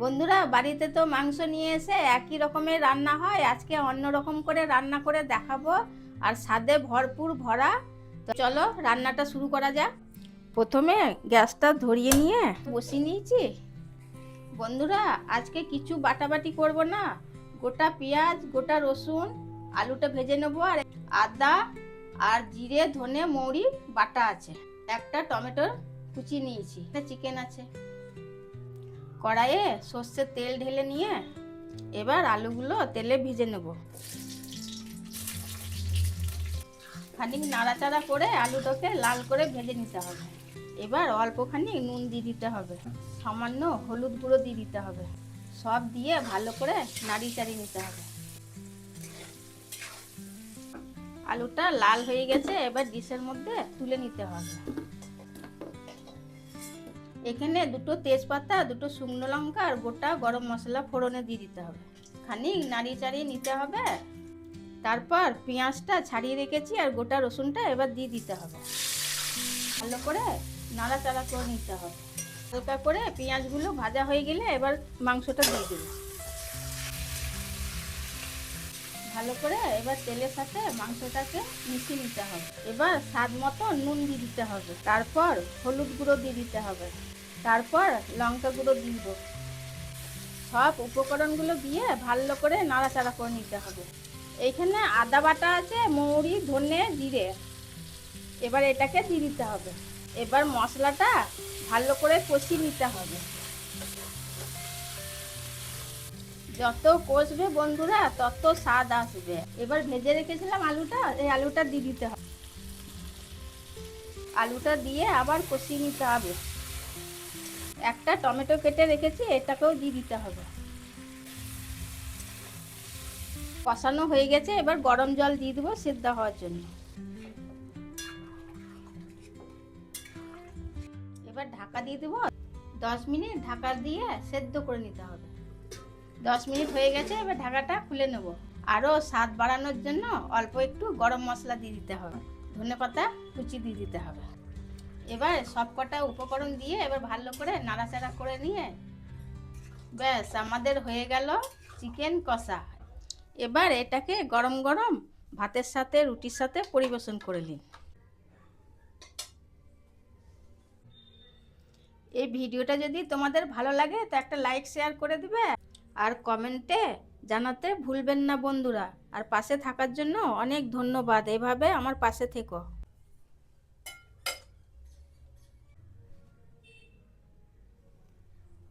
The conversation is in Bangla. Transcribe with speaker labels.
Speaker 1: বন্ধুরা, বাড়িতে তো মাংস নিয়ে এসে একই রকমের রান্না হয়। আজকে অন্য রকম করে রান্না করে দেখাবো। আর স্বাদে ভরপুর ভরা। তো চলো, রান্নাটা শুরু করা যাক। প্রথমে গ্যাসটা ধরিয়ে নিয়ে বসিয়ে নিয়েছি। বন্ধুরা, আজকে কিছু বাটাবাটি করব না। গোটা পেঁয়াজ, গোটা রসুন, আলুটা ভেজে নেব। আর আদা আর জিরে, ধনে, মৌরি, বাটা আছে। একটা টমেটোর কুচি নিয়েছি। একটা চিকেন আছে। কড়াইয়ে সর্ষের তেল ঢেলে নিয়ে এবার আলুগুলো তেলে ভেজে নেব। খানিক নাড়াচাড়া করে আলুটাকে লাল করে ভেজে নিতে হবে। এবার অল্পখানি নুন দিয়ে দিতে হবে। সামান্য হলুদ গুঁড়ো দিয়ে দিতে হবে। সব দিয়ে ভালো করে নাড়ি চাড়িয়ে নিতে হবে। আলুটা লাল হয়ে গেছে, এবার ডিশের মধ্যে তুলে নিতে হবে। এখানে দুটো তেজপাতা, দুটো শুকনো লঙ্কা আর গোটা গরম মশলা ফোড়নে দিয়ে দিতে হবে। খানিক নাড়িয়ে চাড়িয়ে নিতে হবে। তারপর পেঁয়াজটা ছাড়িয়ে রেখেছি আর গোটা রসুনটা এবার দিয়ে দিতে হবে। ভালো করে নাড়াচাড়া করে নিতে হবে। হালকা করে পেঁয়াজগুলো ভাজা হয়ে গেলে এবার মাংসটা দিয়ে দেবো ভালো করে এবার তেলের সাথে মাংসটাকে মিশিয়ে নিতে হবে। এবার স্বাদ মতো নুন দিয়ে দিতে হবে। তারপর হলুদ গুঁড়ো দিয়ে দিতে হবে। তারপর লঙ্কা গুঁড়ো দিয়ে দেবো। সব উপকরণগুলো দিয়ে ভালো করে নাড়াচাড়া করে নিতে হবে। এইখানে আদা বাটা আছে, মৌরি, ধনে, জিরে। এবার এটাকে দিয়ে দিতে হবে। এবার মশলাটা ভালো করে কষিয়ে নিতে হবে। যত কষবে বন্ধুরা, তত স্বাদ আসবে। এবার ভেজে রেখেছিলাম আলুটা, এই আলুটা দিয়ে দিতে হবে। আলুটা দিয়ে আবার কষিয়ে নিতে হবে। একটা টমেটো কেটে রেখেছি, এটাকেও দিয়ে দিতে হবে। কষানো হয়ে গেছে, এবার গরম জল দিয়ে দেবো সিদ্ধ হওয়ার জন্য। এবার ঢাকা দিয়ে দেবো। দশ মিনিট ঢাকা দিয়ে সেদ্ধ করে নিতে হবে। দশ মিনিট হয়ে গেছে, এবার ঢাকাটা খুলে নেব। আরও স্বাদ বাড়ানোর জন্য অল্প একটু গরম মশলা দিয়ে দিতে হবে। ধনে পাতা, কুচি দিয়ে দিতে হবে। এবার সব কটা উপকরণ দিয়ে এবার ভালো করে নাড়াচাড়া করে নিয়ে ব্যাস, আমাদের হয়ে গেল চিকেন কষা। এবার এটাকে গরম গরম ভাতের সাথে, রুটির সাথে পরিবেশন করে নিন। এই ভিডিওটা যদি তোমাদের ভালো লাগে, তো একটা লাইক, শেয়ার করে দিবে। আর কমেন্টে জানাতে ভুলবেন না বন্ধুরা। আর পাশে থাকার জন্য অনেক ধন্যবাদ। এভাবে আমার পাশে থেকো।